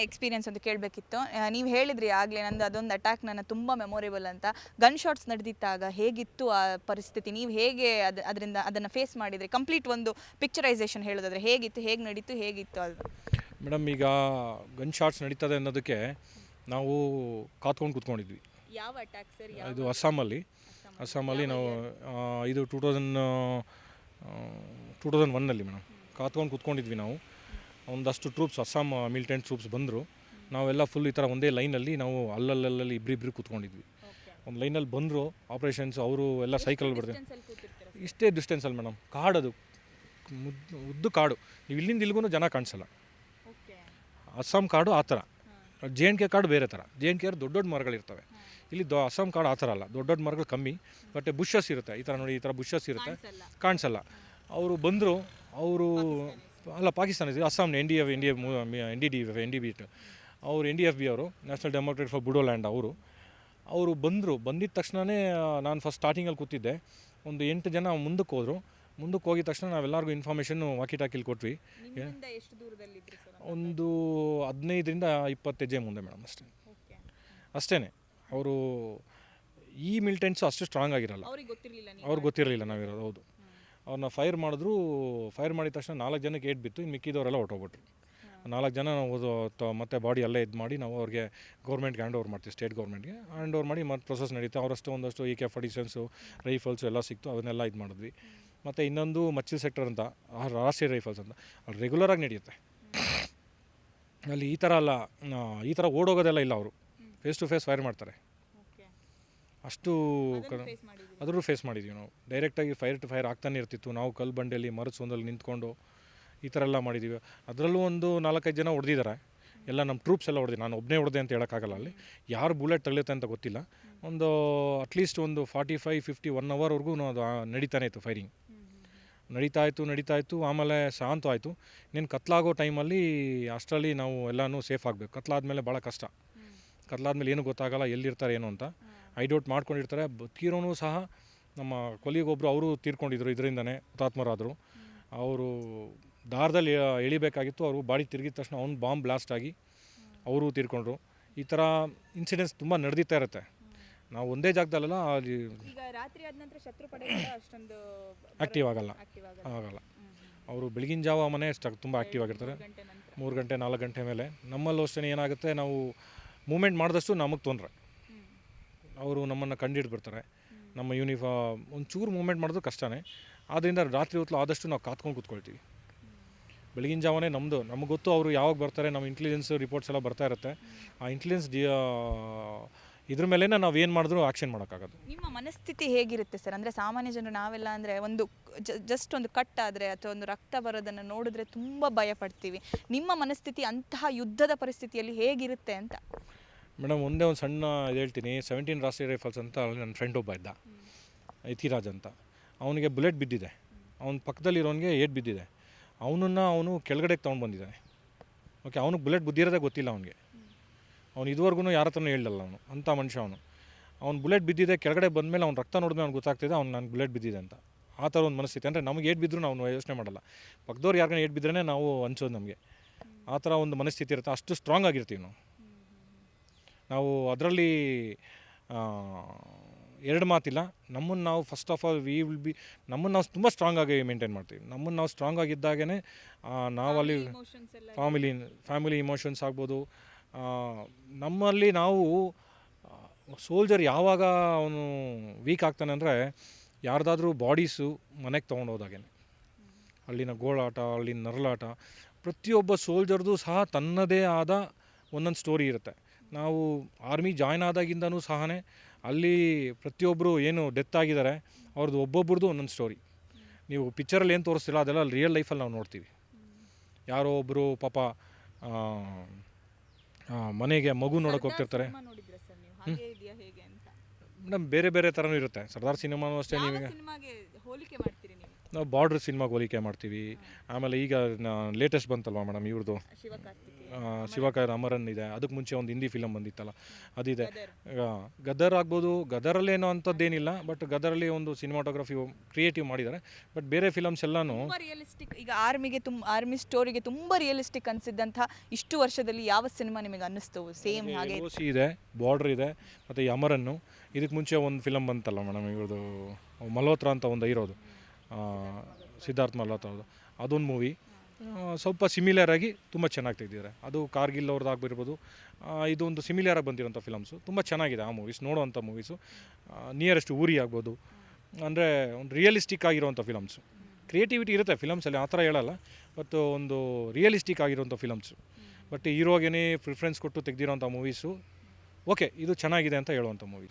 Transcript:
Experience ಅಂತ ಕೇಳಬೇಕಿತ್ತು. ನೀವು ಹೇಳಿದ್ರಿ ಆಗಲೇ ನಂದು ಅದೊಂದು ಅಟ್ಯಾಕ್ ನನ್ನ ತುಂಬ ಮೆಮೊರೇಬಲ್ ಅಂತ. ಗನ್ ಶಾಟ್ಸ್ ನಡೆದಿತ್ತಾಗ ಹೇಗಿತ್ತು ಆ ಪರಿಸ್ಥಿತಿ? ನೀವು ಹೇಗೆ ಅದು ಅದರಿಂದ ಅದನ್ನು ಫೇಸ್ ಮಾಡಿದ್ರಿ? ಕಂಪ್ಲೀಟ್ ಒಂದು ಪಿಕ್ಚರೈಸೇಷನ್ ಹೇಳೋದಾದ್ರೆ ಹೇಗಿತ್ತು? ಹೇಗೆ ನಡೀತು? ಹೇಗಿತ್ತು ಅದು? ಮೇಡಮ್ ಈಗ ಗನ್ ಶಾಟ್ಸ್ ನಡೀತದೆ ಅನ್ನೋದಕ್ಕೆ ನಾವು ಕಾತ್ಕೊಂಡು ಕೂತ್ಕೊಂಡಿದ್ವಿ. ಯಾವ ಅಟ್ಯಾಕ್ ಸರ್ ಇದು ಅಸ್ಸಾಮಲ್ಲಿ. ಅಸ್ಸಾಮಲ್ಲಿ. ನಾವು ಆ, ಇದು ಟೂ ತೌಸಂಡ್ ಟೂ ತೌಸಂಡ್ ಒನ್ನಲ್ಲಿ ಮೇಡಮ್ ಕಾತ್ಕೊಂಡು ಕೂತ್ಕೊಂಡಿದ್ವಿ ನಾವು. ಒಂದಷ್ಟು ಟ್ರೂಪ್ಸ್ ಅಸ್ಸಾಂ ಮಿಲಿಟೆಂಟ್ ಟ್ರೂಪ್ಸ್ ಬಂದರು. ನಾವೆಲ್ಲ ಫುಲ್ ಈ ಥರ ಒಂದೇ ಲೈನಲ್ಲಿ ನಾವು ಅಲ್ಲಲ್ಲಲ್ಲಿ ಇಬ್ಬರು ಕೂತ್ಕೊಂಡಿದ್ವಿ. ಒಂದು ಲೈನಲ್ಲಿ ಬಂದರು ಆಪ್ರೇಷನ್ಸ್ ಅವರು ಎಲ್ಲ ಸೈಕಲಲ್ಲಿ ಬರ್ತಾರೆ. ಇಷ್ಟೇ ಡಿಸ್ಟೆನ್ಸಲ್ಲಿ ಮೇಡಮ್ ಕಾಡದು. ಮುದ್ ಉದ್ದು ಕಾಡು. ನೀವು ಇಲ್ಲಿಂದ ಇಲ್ಲಿಗೂ ಜನ ಕಾಣಿಸಲ್ಲ. ಅಸ್ಸಾಂ ಕಾಡು ಆ ಥರ ಜೆ ಎನ್ ಕೆ ಕಾಡು ಬೇರೆ ಥರ ಜೆ ಎನ್ ಕೆ ದೊಡ್ಡ ದೊಡ್ಡ ಮರಗಳಿರ್ತವೆ ಇಲ್ಲಿ ದೊ ಅಸ್ಸಾಂ ಕಾಡು ಆ ಥರ ಅಲ್ಲ. ದೊಡ್ಡ ದೊಡ್ಡ ಮರಗಳು ಕಮ್ಮಿ. ಬಟ್ ಬುಷಸ್ ಇರುತ್ತೆ. ಈ ಥರ ನೋಡಿ ಈ ಥರ ಬುಷಸ್ ಇರುತ್ತೆ. ಕಾಣಿಸಲ್ಲ. ಅವರು ಬಂದರು ಅವರು ಅಲ್ಲ ಪಾಕಿಸ್ತಾನ ಇದೆ Assam N D F N D F N D D F N D B ಅವರು ಎನ್ ಡಿ ಎಫ್ ಬಿ ಅವರು ನ್ಯಾಷನಲ್ ಡೆಮೋಕ್ರೇಟ್ ಫಾರ್ ಬುಡೋಲ್ಯಾಂಡ್ ಅವರು. ಅವರು ಬಂದರು ಬಂದಿದ್ದ ತಕ್ಷಣವೇ ನಾನು ಫಸ್ಟ್ ಸ್ಟಾರ್ಟಿಂಗಲ್ಲಿ ಕೂತಿದ್ದೆ. ಒಂದು ಎಂಟು ಜನ ಮುಂದಕ್ಕೆ ಹೋದರು. ಮುಂದಕ್ಕೆ ಹೋಗಿದ ತಕ್ಷಣ ನಾವೆಲ್ಲರಿಗೂ ಇನ್ಫಾರ್ಮೇಷನ್ನು ವಾಕಿ ಟಾಕಿಲಿ ಕೊಟ್ವಿ ಒಂದು ಹದಿನೈದರಿಂದ ಇಪ್ಪತ್ತು ಹೆಜ್ಜೆ ಮುಂದೆ ಮೇಡಮ್ ಅಷ್ಟೇ. ಅಷ್ಟೇ ಅವರು ಈ ಮಿಲಿಟೆಂಟ್ಸು ಅಷ್ಟು ಸ್ಟ್ರಾಂಗ್ ಆಗಿರಲ್ಲ. ಅವ್ರಿಗೆ ಗೊತ್ತಿರಲಿಲ್ಲ ನೀವು. ಅವ್ರಿಗೆ ಗೊತ್ತಿರಲಿಲ್ಲ ನಾವಿರೋದು ಹೌದು. ಅವ್ರನ್ನ ಫೈರ್ ಮಾಡಿದ್ರು ಫೈರ್ ಮಾಡಿದ ತಕ್ಷಣ ನಾಲ್ಕು ಜನಕ್ಕೆ ಏಟ್ ಬಿತ್ತು ಇನ್ನು ಮಿಕ್ಕಿದವರೆಲ್ಲ ಹೊಟ್ಟೋಗ್ಬಿಟ್ರು ನಾಲ್ಕು ಜನ ನಾವು ಮತ್ತೆ ಬಾಡಿ ಅಲ್ಲೇ ಇದು ಮಾಡಿ ನಾವು ಅವ್ರಿಗೆ ಗೌರ್ಮೆಂಟ್ಗೆ ಹ್ಯಾಂಡ್ ಓವರ್ ಮಾಡ್ತೀವಿ ಸ್ಟೇಟ್ ಗೌರ್ಮೆಂಟ್ಗೆ ಹ್ಯಾಂಡ್ ಓವರ್ ಮಾಡಿ ಮತ್ತು ಪ್ರೊಸೆಸ್ ನಡೀತು. ಅವರಷ್ಟು ಒಂದಷ್ಟು ಈ ಕೆ ಫಡಿಷನ್ಸು ರೈಫಲ್ಸು ಎಲ್ಲ ಸಿಕ್ತು ಅದನ್ನೆಲ್ಲ ಇದು ಮಾಡಿದ್ವಿ. ಮತ್ತು ಇನ್ನೊಂದು ಮಚ್ಚಿಲ್ ಸೆಕ್ಟರ್ ಅಂತ ಆ ರಾಷ್ಟ್ರೀಯ ರೈಫಲ್ಸ್ ಅಂತ. ಅಲ್ಲಿ ರೆಗ್ಯುಲರಾಗಿ ನಡೆಯುತ್ತೆ. ಅಲ್ಲಿ ಈ ಥರ ಅಲ್ಲ ಈ ಥರ ಓಡೋಗೋದೆಲ್ಲ ಇಲ್ಲ ಅವರು. ಫೇಸ್ ಟು ಫೇಸ್ ಫೈರ್ ಮಾಡ್ತಾರೆ. ಅಷ್ಟು ಕ ಅದ್ರೂ ಫೇಸ್ ಮಾಡಿದ್ದೀವಿ ನಾವು. ಡೈರೆಕ್ಟಾಗಿ ಫೈರ್ ಟು ಫೈರ್ ಆಗ್ತಾನೆ ಇರ್ತಿತ್ತು. ನಾವು ಕಲ್ಲು ಬಂಡೆಯಲ್ಲಿ ಮರದ ಸೊಂದಲ್ಲಿ ನಿಂತ್ಕೊಂಡು ಈ ಥರ ಎಲ್ಲ ಮಾಡಿದ್ದೀವಿ ಅದರಲ್ಲೂ ಒಂದು ನಾಲ್ಕೈದು ಜನ ಹೊಡೆದಿದ್ದಾರೆ ಎಲ್ಲ ನಮ್ಮ ಟ್ರೂಪ್ಸ್ ಎಲ್ಲ ಹೊಡೆದಿ ನಾನು ಒಬ್ಬನೇ ಹೊಡೆದೆ ಅಂತ ಹೇಳೋಕ್ಕಾಗಲ್ಲ ಅಲ್ಲಿ. ಯಾರು ಬುಲೆಟ್ ತಗಲುತ್ತೆ ಅಂತ ಗೊತ್ತಿಲ್ಲ. ಒಂದು ಅಟ್ಲೀಸ್ಟ್ ಒಂದು ಫಾರ್ಟಿ ಫೈವ್ ಫಿಫ್ಟಿ ಒನ್ ಅವರ್ವರೆಗೂ ಅದು ನಡೀತಾನೆ ಇತ್ತು ಫೈರಿಂಗ್ ನಡೀತಾ ಇತ್ತು ನಡೀತಾ ಇತ್ತು. ಆಮೇಲೆ ಶಾಂತ ಆಯಿತು ನೀನು ಕತ್ಲಾಗೋ ಟೈಮಲ್ಲಿ ಅಷ್ಟರಲ್ಲಿ ನಾವು ಎಲ್ಲನೂ ಸೇಫ್ ಆಗಬೇಕು. ಕತ್ಲಾದ್ಮೇಲೆ ಭಾಳ ಕಷ್ಟ. ಕತ್ಲಾದ್ಮೇಲೆ ಏನೂ ಗೊತ್ತಾಗಲ್ಲ ಎಲ್ಲಿರ್ತಾರೆ ಏನು ಅಂತ. ಐಡೌಟ್ ಮಾಡ್ಕೊಂಡಿರ್ತಾರೆ. ಬದುಕಿರೋನು ಸಹ ನಮ್ಮ ಕೊಲಿಗೊಬ್ಬರು ಅವರು ತೀರ್ಕೊಂಡಿದ್ರು ಇದರಿಂದನೇ ಹುತಾತ್ಮರಾದರು. ಅವರು ದಾರದಲ್ಲಿ ಎಳಿಬೇಕಾಗಿತ್ತು. ಅವರು ಬಾಡಿ ತಿರುಗಿದ ತಕ್ಷಣ ಅವ್ನು ಬಾಂಬ್ ಬ್ಲಾಸ್ಟ್ ಆಗಿ ಅವರು ತೀರ್ಕೊಂಡ್ರು. ಈ ಥರ ಇನ್ಸಿಡೆಂಟ್ಸ್ ತುಂಬ ನಡೆದಿತ್ತಾ ಇರುತ್ತೆ. ನಾವು ಒಂದೇ ಜಾಗದಲ್ಲೆಲ್ಲ ಅಲ್ಲಿ ಆ್ಯಕ್ಟಿವ್ ಆಗಲ್ಲ. ಆಗಲ್ಲ. ಅವರು ಬೆಳಗಿನ ಜಾವ ಮನೆ ಅಷ್ಟು ತುಂಬ ಆ್ಯಕ್ಟಿವ್ ಆಗಿರ್ತಾರೆ. ಮೂರು ಗಂಟೆ ನಾಲ್ಕು ಗಂಟೆ ಮೇಲೆ. ನಮ್ಮಲ್ಲೂ ಅಷ್ಟೇ ಏನಾಗುತ್ತೆ? ನಾವು ಮೂಮೆಂಟ್ ಮಾಡಿದಷ್ಟು ನಮಗೆ ತೊಂದರೆ. ಅವರು ನಮ್ಮನ್ನು ಕಂಡಿಡ್ಬಿಡ್ತಾರೆ. ನಮ್ಮ ಯೂನಿಫಾರ್ಮ್ ಒಂಚೂರು ಮೂಮೆಂಟ್ ಮಾಡೋದು ಕಷ್ಟನೇ. ಆದ್ದರಿಂದ ರಾತ್ರಿ ಹೊತ್ತು ಆದಷ್ಟು ನಾವು ಕಾತ್ಕೊಂಡು ಕೂತ್ಕೊಳ್ತೀವಿ. ಬೆಳಗಿನ ಜಾವನೇ ನಮ್ಮದು ನಮಗೆ ಗೊತ್ತು ಅವರು ಯಾವಾಗ ಬರ್ತಾರೆ ನಮ್ಮ ಇಂಟೆಲಿಜೆನ್ಸ್ ರಿಪೋರ್ಟ್ಸ್ ಎಲ್ಲ ಬರ್ತಾ ಇರುತ್ತೆ. ಆ ಇಂಟೆಲಿಜೆನ್ಸ್ ಡಿ ಇದ್ರ ಮೇಲೆ ನಾವು ಏನು ಮಾಡಿದ್ರು ಆಕ್ಷನ್ ಮಾಡೋಕ್ಕಾಗೋದು. ನಿಮ್ಮ ಮನಸ್ಥಿತಿ ಹೇಗಿರುತ್ತೆ ಸರ್? ಅಂದರೆ ಸಾಮಾನ್ಯ ಜನರು ನಾವೆಲ್ಲ ಅಂದರೆ ಒಂದು ಜಸ್ಟ್ ಒಂದು ಕಟ್ ಆದರೆ ಅಥವಾ ಒಂದು ರಕ್ತ ಬರೋದನ್ನು ನೋಡಿದ್ರೆ ತುಂಬ ಭಯ ಪಡ್ತೀವಿ. ನಿಮ್ಮ ಮನಸ್ಥಿತಿ ಅಂತಹ ಯುದ್ಧದ ಪರಿಸ್ಥಿತಿಯಲ್ಲಿ ಹೇಗಿರುತ್ತೆ ಅಂತ? ಮೇಡಮ್ ಒಂದೇ ಒಂದು ಸಣ್ಣ ಇದು ಹೇಳ್ತೀನಿ. ಸೆವೆಂಟೀನ್ ರಾಷ್ಟ್ರೀಯ ರೈಫಲ್ಸ್ ಅಂತ ಅಲ್ಲಿ ನನ್ನ ಫ್ರೆಂಡ್ ಒಬ್ಬ ಇದ್ದ. ಇತಿರಾಜ್ ಅಂತ. ಅವನಿಗೆ ಬುಲೆಟ್ ಬಿದ್ದಿದೆ. ಅವನ ಪಕ್ಕದಲ್ಲಿರೋನಿಗೆ ಏಟ್ ಬಿದ್ದಿದೆ. ಅವನನ್ನು ಅವನು ಕೆಳಗಡೆಗೆ ತೊಗೊಂಡು ಬಂದಿದ್ದಾನೆ. ಓಕೆ ಅವನಿಗೆ ಬುಲೆಟ್ ಬುದ್ದಿರೋದೇ ಗೊತ್ತಿಲ್ಲ ಅವನಿಗೆ. ಅವ್ನು ಇದುವರೆಗೂ ಯಾರ ಹತ್ರನೂ ಹೇಳಿಲ್ಲ ಅವನು. ಅಂಥ ಮನುಷ್ಯ ಅವನು. ಅವ್ನು ಬುಲೆಟ್ ಬಿದ್ದಿದೆ ಕೆಳಗಡೆ ಬಂದಮೇಲೆ ಅವ್ನು ರಕ್ತ ನೋಡಿದ್ಮೇಲೆ ಅವ್ನು ಗೊತ್ತಾಗ್ತಿದೆ ಅವ್ನು ನಾನು ಬುಲೆಟ್ ಬಿದ್ದಿದೆ ಅಂತ. ಆ ಥರ ಒಂದು ಮನಸ್ಥಿತಿ. ಅಂದರೆ ನಮಗೆ ಏಟ್ ಬಿದ್ದರೂ ನಾವು ಯೋಚನೆ ಮಾಡಲ್ಲ. ಪಕ್ಕದವ್ರು ಯಾರಿಗಾನ ಏಟ್ ಬಿದ್ದರೆ ನಾವು ಅನ್ಸೋದು ನಮಗೆ. ಆ ಥರ ಒಂದು ಮನಸ್ಥಿತಿ ಇರುತ್ತೆ. ಅಷ್ಟು ಸ್ಟ್ರಾಂಗ್ ಆಗಿರ್ತೀವಿ ನಾವು. ನಾವು ಅದರಲ್ಲಿ ಎರಡು ಮಾತಿಲ್ಲ. ನಮ್ಮನ್ನು ನಾವು first of all we will be ನಮ್ಮನ್ನು ನಾವು ತುಂಬ ಸ್ಟ್ರಾಂಗ್ ಆಗಿ ಮೇಂಟೈನ್ ಮಾಡ್ತೀವಿ. ನಮ್ಮನ್ನು ನಾವು ಸ್ಟ್ರಾಂಗ್ ಆಗಿದ್ದಾಗೇ ನಾವಲ್ಲಿ ಫ್ಯಾಮಿಲಿ ಫ್ಯಾಮಿಲಿ ಇಮೋಷನ್ಸ್ ಆಗ್ಬೋದು. ನಮ್ಮಲ್ಲಿ ನಾವು ಸೋಲ್ಜರ್ ಯಾವಾಗ ಅವನು ವೀಕ್ ಆಗ್ತಾನೆ ಅಂದರೆ ಯಾರ್ದಾದ್ರೂ ಬಾಡೀಸು ಮನೆಗೆ ತೊಗೊಂಡೋದಾಗೇನೆ. ಅಲ್ಲಿನ ಗೋಳಾಟ, ಅಲ್ಲಿನ ನರಳಾಟ, ಪ್ರತಿಯೊಬ್ಬ ಸೋಲ್ಜರ್ದು ಸಹ ತನ್ನದೇ ಆದ ಒಂದೊಂದು ಸ್ಟೋರಿ ಇರುತ್ತೆ. ನಾವು ಆರ್ಮಿ ಜಾಯ್ನ್ ಆದಾಗಿಂದನೂ ಸಹನೇ, ಅಲ್ಲಿ ಪ್ರತಿಯೊಬ್ಬರು ಏನು ಡೆತ್ ಆಗಿದ್ದಾರೆ ಅವ್ರದ್ದು ಒಬ್ಬೊಬ್ರದ್ದು ಒಂದೊಂದು ಸ್ಟೋರಿ ನೀವು ಪಿಕ್ಚರಲ್ಲಿ ಏನು ತೋರಿಸ್ತಿಲ್ಲ, ಅದೆಲ್ಲ ರಿಯಲ್ ಲೈಫಲ್ಲಿ ನಾವು ನೋಡ್ತೀವಿ. ಯಾರೋ ಒಬ್ಬರು ಪಾಪ ಆ, ಮನೆಗೆ ಮಗು ನೋಡೋಕೆ ಹೋಗ್ತಿರ್ತಾರೆ. ನೋಡಿದ್ರೆ ಸರ್ ನೀವು? ಹಾಗೆ ಇದೆಯಾ ಹೇಗೆ ಅಂತ? ಮೇಡಮ್ ಬೇರೆ ಬೇರೆ ಥರನೂ ಇರುತ್ತೆ. ಸರ್ದಾರ್ ಸಿನಿಮಾನು ಅಷ್ಟೇ ಯಾವ ನೀವೀಗ. ಸಿನಿಮಾಗೆ ಹೋಲಿಕೆ ಮಾಡ್ತೀರಿ? ನೀವು ಬಾರ್ಡ್ರ್ ಸಿನಿಮಾಗೆ ಹೋಲಿಕೆ ಮಾಡ್ತೀವಿ. ಆಮೇಲೆ ಈಗ ಲೇಟೆಸ್ಟ್ ಬಂತಲ್ವಾ ಮೇಡಮ್ ಇವ್ರದ್ದು ಶಿವಕಾರ ಅಮರನ್ ಇದೆ. ಅದಕ್ಕೆ ಮುಂಚೆ ಒಂದು ಹಿಂದಿ ಫಿಲಮ್ ಬಂದಿತ್ತಲ್ಲ. ಅದಿದೆ. ಗದರ್. ಆಗ್ಬೋದು ಗದರಲ್ಲೇನೋ ಅಂಥದ್ದೇನಿಲ್ಲ ಬಟ್ ಗದರಲ್ಲಿ ಒಂದು ಸಿನಿಮಾಟೋಗ್ರಫಿ ಕ್ರಿಯೇಟಿವ್ ಮಾಡಿದ್ದಾರೆ. ಬಟ್ ಬೇರೆ ಫಿಲಮ್ಸ್ ಎಲ್ಲಾನು ರಿಯಲಿಸ್ಟಿಕ್ ಈಗ ಆರ್ಮಿಗೆ ತುಂಬ ಆರ್ಮಿ ಸ್ಟೋರಿಗೆ ತುಂಬ ರಿಯಲಿಸ್ಟಿಕ್ ಅನಿಸಿದ್ದಂಥ ಇಷ್ಟು ವರ್ಷದಲ್ಲಿ ಯಾವ ಸಿನಿಮಾ ನಿಮಗೆ ಅನ್ನಿಸ್ತು? ಸೇಮ್ ಹಾಗೆ ಸಿ ಇದೆ ಬಾರ್ಡ್ರ್ ಇದೆ ಮತ್ತು ಈ ಅಮರನ್ನು. ಇದಕ್ಕೆ ಮುಂಚೆ ಒಂದು ಫಿಲಮ್ ಬಂತಲ್ಲ ಮೇಡಮ್ ಇವ್ರದ್ದು ಮಲ್ಹೋತ್ರ ಅಂತ ಒಂದು ಇರೋದು ಸಿದ್ಧಾರ್ಥ್ ಮಲ್ಹೋತ್ರ ಅವ್ರದ್ದು. ಅದೊಂದು ಮೂವಿ ಸ್ವಲ್ಪ ಸಿಮಿಲರ್ ಆಗಿ ತುಂಬ ಚೆನ್ನಾಗಿ ತೆಗೆದಿದ್ದಾರೆ ಅದು ಕಾರ್ಗಿಲ್ ಅವ್ರದ್ದು ಆಗಿರ್ಬೋದು ಇದೊಂದು ಸಿಮಿಲರ್ ಆಗಿ ಬಂದಿರೋಂಥ ಫಿಲಮ್ಸು ತುಂಬ ಚೆನ್ನಾಗಿದೆ ಆ ಮೂವೀಸ್ ನೋಡುವಂಥ ಮೂವೀಸು ನಿಯರೆಸ್ಟ್ ಊರಿ ಆಗ್ಬೋದು. ಅಂದರೆ ಒಂದು ರಿಯಲಿಸ್ಟಿಕ್ ಆಗಿರುವಂಥ ಫಿಲಮ್ಸು ಕ್ರಿಯೇಟಿವಿಟಿ ಇರುತ್ತೆ ಫಿಲಮ್ಸಲ್ಲಿ ಆ ಥರ ಹೇಳಲ್ಲ. ಬಟ್ ಒಂದು ರಿಯಲಿಸ್ಟಿಕ್ ಆಗಿರುವಂಥ ಫಿಲಮ್ಸು ಬಟ್ ಇರೋಗೇನೆ ಪ್ರಿಫರೆನ್ಸ್ ಕೊಟ್ಟು ತೆಗೆದಿರೋಂಥ ಮೂವೀಸು ಓಕೆ ಇದು ಚೆನ್ನಾಗಿದೆ ಅಂತ ಹೇಳುವಂಥ ಮೂವಿ